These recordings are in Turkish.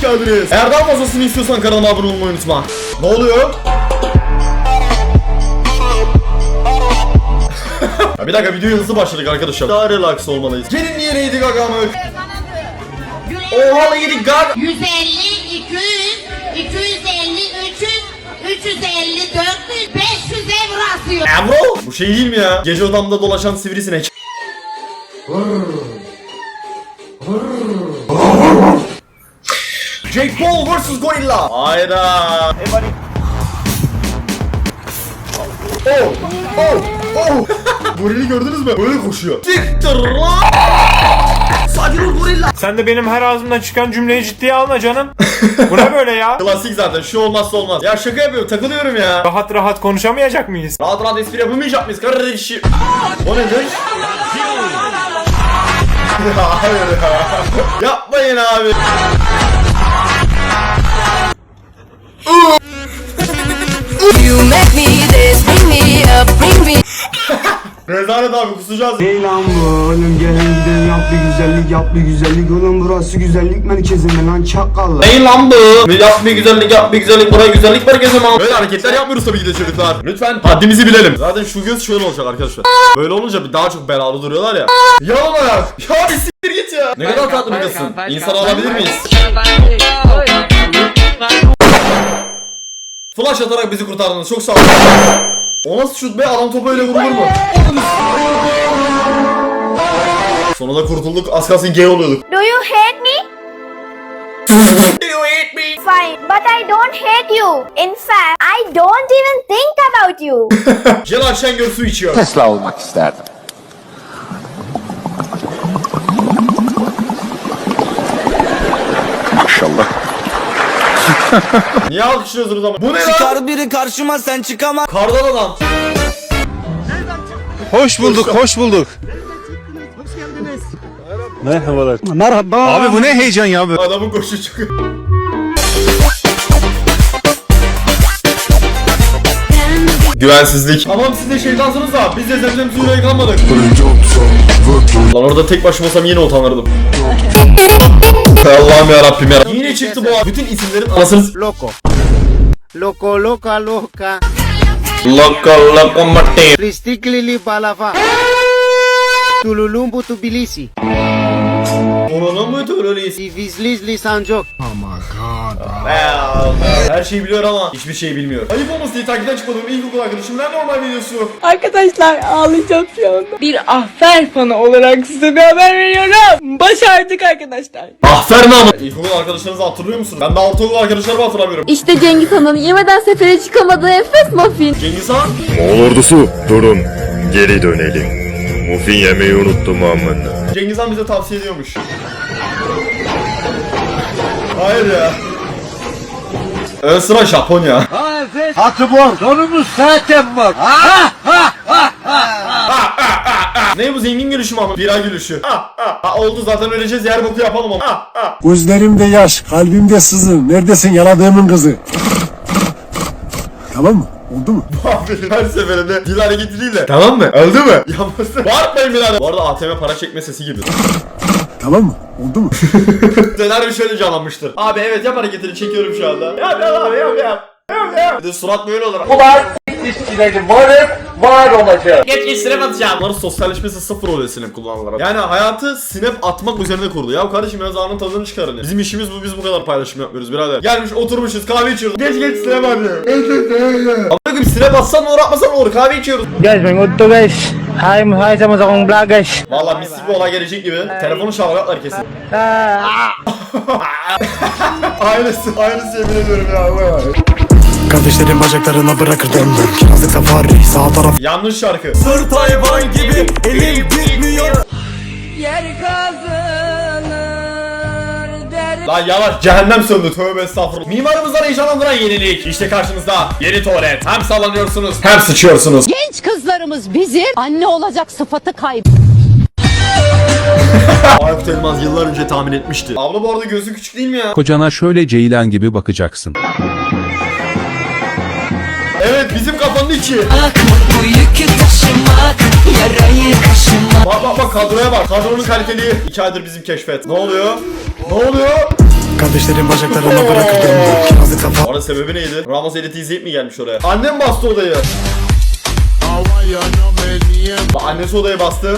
hoş geldiniz. Eğer daha fazlasını istiyorsan kanalıma abone olmayı unutma. Ne oluyor? ya bir dakika videoya hızlı başladık arkadaşlar. Daha relax olmalıyız. Gelin yere yedik agamak. Oha yedik gag. 150, 200, 250, 300, 350, 400, 500 ev rasıyor. Emro. Bu şey değil mi ya? Gece odamda dolaşan sivrisinek. Jake Paul vs Gorilla. Hayda. Oh, oh, oh. Gorili gördünüz mü? Böyle koşuyor. Siktir lan. Sakin ol gorilla. Sen de benim her ağzımdan çıkan cümleyi ciddiye alma canım. Bu ne böyle ya? Klasik zaten şu olmazsa olmaz. Ya şaka yapıyorum takılıyorum ya. Rahat rahat konuşamayacak mıyız? Rahat rahat espri yapamayacak mıyız kardeşim? O nedir? Hayır ya. Yapmayın abi. You make me this, bring me up, bring me Rezalet abi kusacağız. Ey lan bu oğlum gelin gidelim yap bir güzellik yap bir güzellik oğlum burası güzellik merkezi mi lan çakallar Ey lan bu. Yap bir güzellik yap bir güzellik buraya güzellik merkezi mi? Böyle hareketler yapmıyoruz tabii ki de çocuklar. Lütfen haddimizi bilelim. Zaten şu göz şöyle olacak arkadaşlar. Böyle olunca bir daha çok belalı duruyorlar ya. Yalan ayak. Ya bir siktir git ya. Ne kadar tatlı bir kızsın. İnsan alabilir miyiz? Flash atarak bizi kurtardınız. Çok sağ olun. O nasıl şut be? Adam topu öyle vurulur mu? Sonunda kurtulduk. Az kalsın gay oluyorduk. Do you hate me? Fine, but I don't hate you. In fact, I don't even think about you. Celal Şengör su içiyor. Tesla olmak isterdim. Niye alkışlıyorsunuz ama? Bu ne lan? Çıkar biri karşıma sen çıkamaz. Kardan adam. Hoş bulduk, hoş bulduk. Merhabalar. Merhaba. Abi bu ne heyecan ya böyle? Adamın koşu çıkıyor. Güvensizlik. Tamam siz de şeytansınız da biz de zemzem suyuyla yıkanmadık. Lan orada tek başıma olsam yine utanırdım. Allah'ım ya Rabbim ya. Yine çıktı bu. Bütün isimlerin anasını Loco. Loco, loca, loca. Loco loco Martin. Tristiclili balafa. Tululumbu tubilisi. Onun mu terörist? Tivizlizli sancok. Her şeyi biliyor ama hiçbir şey bilmiyor. Ayıp olmasın diye takipten çıkmadığım ilkokul arkadaşımdan normal videosu. Arkadaşlar ağlayacağım şu anda. Bir ahfer fanı olarak size bir haber veriyorum. Başardık arkadaşlar. Aferin ama. İlkokul arkadaşlarınızı hatırlıyor musunuz? Ben daha ortaokul arkadaşlarımı hatırlamıyorum. işte Cengiz Han'ın yemeden sefere çıkamadığı enfes muffin. Cengiz Han. Moğol ordusu durun geri dönelim. Muffin yemeyi unuttum amına. Cengiz Han bize tavsiye ediyormuş. Hayır ya. Ön sıra Japonya. Hatibor. Donumuz zaten var. ne bu zengin gülüşü mü ama? Bira gülüşü. Ha, ha, ha, oldu zaten öleceğiz yer boku yapalım ama. Ha, ha. Gözlerimde yaş kalbimde sızı neredesin yaladığımın kızı Tamam mı? Oldu mu? Aferin her seferinde dil hareketi değil de. Tamam mı? Öldü mü? Yapmasın. Bağırtmayın birader. Bu arada ATM para çekme sesi gibi. Tamam mı? Oldu mu? Senaryo şöyle canlanmıştır. Abi evet yap hareketini çekiyorum şu anda. Yap yap abi yap yap. Yap yap. Bir de surat böyle olur. Geç geç snap atacağım. Bunların sosyalleşmesi sıfır oluyor snap kullanılarak. Yani hayatı snap atmak üzerine kurdu. Ya kardeşim biraz anın tadını çıkarın. ya. Bizim işimiz bu biz bu kadar paylaşım yapmıyoruz birader. Gelmiş oturmuşuz kahve içiyoruz. Geç geç snap atıyor. Gibi snap atsan ne olur atmasan olur kahve içiyoruz. Guys, may to guys. Hi, hi sa mga akong vlog guys. Valla mislik bir olay gelecek gibi. Telefonu çalacaklar kesin. aynısı, aynısı yemin ediyorum ya. Kardeşlerim bacaklarına bırakırdım Kirazlık safari sağ taraf Yanlış şarkı. Sırt hayvan gibi elim gitmiyor. Yer der. Lan yavaş cehennem söndü tövbe estağfurullah. Mimarımızdan heyecanlandıran yenilik. İşte karşınızda yeni tuvalet. Hem sallanıyorsunuz hem sıçıyorsunuz. Genç kızlarımız bizim anne olacak sıfatı kayb. Aykut Elmaz yıllar önce tahmin etmişti. Abla bu arada gözü küçük değil mi ya? Kocana şöyle ceylan gibi bakacaksın. Evet bizim kafanın içi. Bu yükü taşımak, yarayı kaşımak. Bak bak bak kadroya bak. Kadronun kaliteli. İki aydır bizim keşfet. Ne oluyor? Ne oluyor? Kardeşlerim bacaklarına bırakırdım Kirazlı kafa Orada sebebi neydi? Ramos editi izleyip mi gelmiş oraya? Annem bastı odayı. Bak annesi odayı bastı.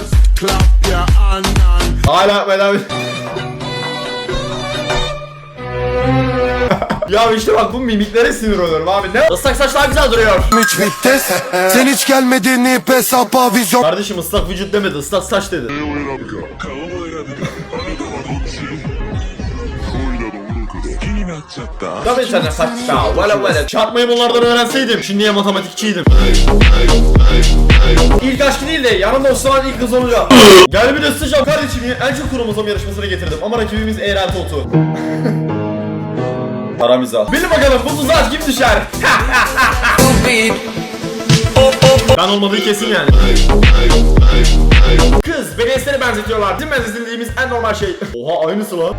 Hala beraber. Ya işte bak bu mimiklere sinir oluyorum abi. Ne? Islak saç daha güzel duruyor. Hiç vites Sen hiç gelmedin ip hesaba vizyon Kardeşim ıslak vücut demedi, ıslak saç dedi. Tabii de saçta, vele vele. Çarpmayı bunlardan öğrenseydim, şimdiye matematikçiydim. İlk aşkı değil de yanımda Osman ilk kız olacak. Gel bir de sıcak kardeşimi en çok kromozom yarışmasına getirdim ama rakibimiz Eğrelti Otu. Para mizah. Bilin bakalım bu tuzağa kim düşer? ben olmadığı kesin yani. Kız beni Ester'e benzetiyorlar. Bizim benzetildiğimiz en normal şey. Oha aynısı lan.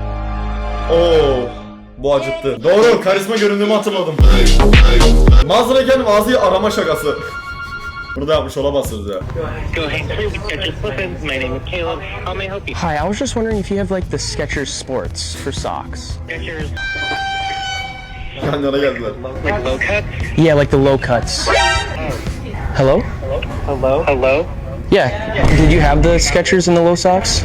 Oo. Bu acıttı. Doğru karizma göründüğümü hatırladım. Manzarayken vazıyı arama şakası. Burada yapmış olamazsınız ya. Hi, I was just wondering if you have like the Skechers Sports for socks. Yan yana geldiler. Yeah, like the low cuts. Hello? Hello? Hello? Yeah. Did you have the Skechers in the low socks?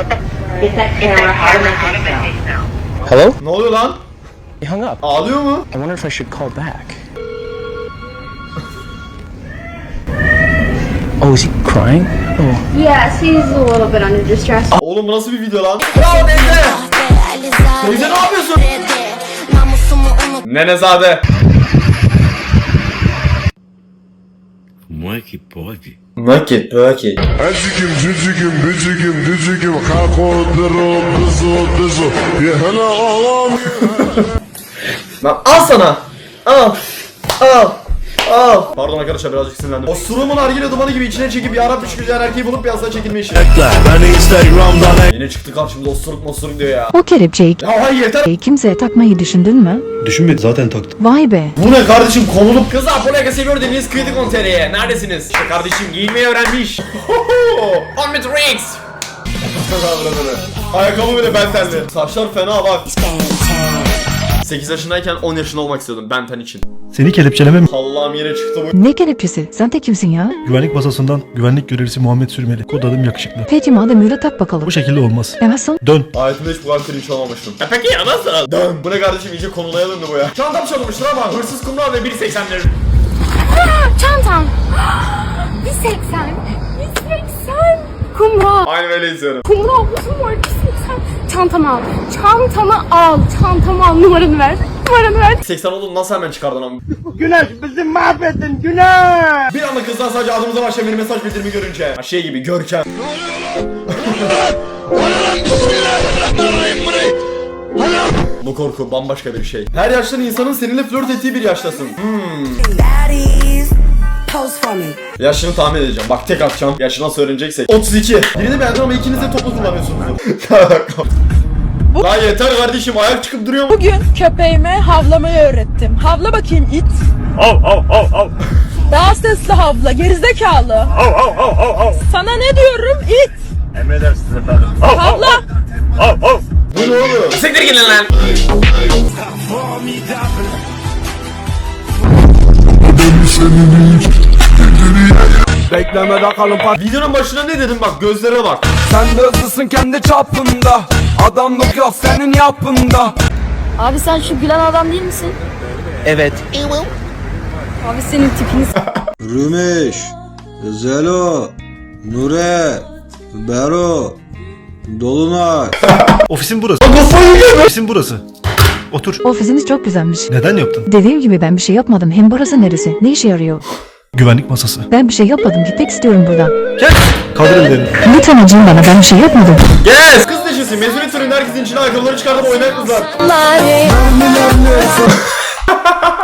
Hello? Ne oluyor lan? He hung up. Ağlıyor mu? I wonder if I should call back. Oh, is he crying? Oh. Yes, he's a little bit under distress. Oğlum bu nasıl bir video lan? Bravo teyze! Teyze ne yapıyorsun? Nenezade. Nakit, nakit. Acikim, cicikim, bicikim, dicikim, kako, dırı, bızı, bızı. Yehene ağlam. Lan al sana. Al. Al. Al. Pardon arkadaşlar birazcık sinirlendim. O surumun nargile dumanı gibi içine çekip yarab püskürten erkeği bulup piyasadan çekilme işi. Beni Instagram'dan Yine çıktı karşımda osuruk mosuruk diyor ya. O kelepçeyi Ya hayır yeter. kimseye takmayı düşündün mü? Düşünmedi zaten taktım. Vay be. Bu ne kardeşim konulup kızlar ne seviyor dediniz kıydı konteriye. Neredesiniz? İşte kardeşim giyinmeyi öğrenmiş. On with rings. Ayakkabı bile bentenli. Saçlar fena bak. 8 yaşındayken 10 yaşında olmak istiyordum benten için. Seni kelepçeleme mi? Allah'ım yine çıktı bu. Ne kelepçesi? Sen de kimsin ya? Güvenlik masasından güvenlik görevlisi Muhammed Sürmeli. Kod adım yakışıklı. Peki madem öyle tak bakalım. Bu şekilde olmaz. E nasıl? Dön. Hayatımda hiç bu kadar cringe olmamıştım. E peki ya nasıl? Dön. Bu ne kardeşim iyice konulaya döndü bu ya. Çantam çalınmıştır ama hırsız kumral ve 1.80'lerim. Çantam. 180. 180. Kumral. Aynı böyle izliyorum. Kumral uzun var 180. Çantamı al. Çantamı al. Çantamı al. Numaranı ver. Numaranı ver. 80 oldum nasıl hemen çıkardın ama? Güneş bizi mahvettin Güneş! Bir anda kızdan sadece adımıza başlayan bir mesaj bildirimi görünce. Ha, şey gibi Görkem. Bu korku bambaşka bir şey. Her yaştan insanın seninle flört ettiği bir yaştasın. Hmm. Yaşını tahmin edeceğim. Bak tek atacağım. Yaşı nasıl öğreneceksek. 32. Birini beğendim ama ikiniz de toplu kullanıyorsunuz. Lan yeter kardeşim ayak çıkıp duruyor mu? Bugün köpeğime havlamayı öğrettim. Havla bakayım it. Daha sesli havla gerizekalı. Sana ne diyorum it. Emredersiniz efendim. Havla. Bu ne oluyor? Siktir gidin lan. Beklemede kalın pat Videonun başına ne dedim bak gözlere bak. Sen de hızlısın kendi çapında Adamlık yok senin yapında Abi sen şu gülen adam değil misin? Evet. Abi senin tipini Rümeş Zelo Nure Bero Dolunay Ofisin burası. Ofisin burası. Otur. Ofisiniz çok güzelmiş. Neden yaptın? Dediğim gibi ben bir şey yapmadım. Hem burası neresi? Ne işe yarıyor? Güvenlik masası. Ben bir şey yapmadım. Gitmek istiyorum buradan. Gel. Kaldır ellerini. Lütfen acıyın bana. Ben bir şey yapmadım. Yes! Kız neşesi mezuniyet töreninde herkesin içine ayakkabıları çıkartıp oynayan kızlar.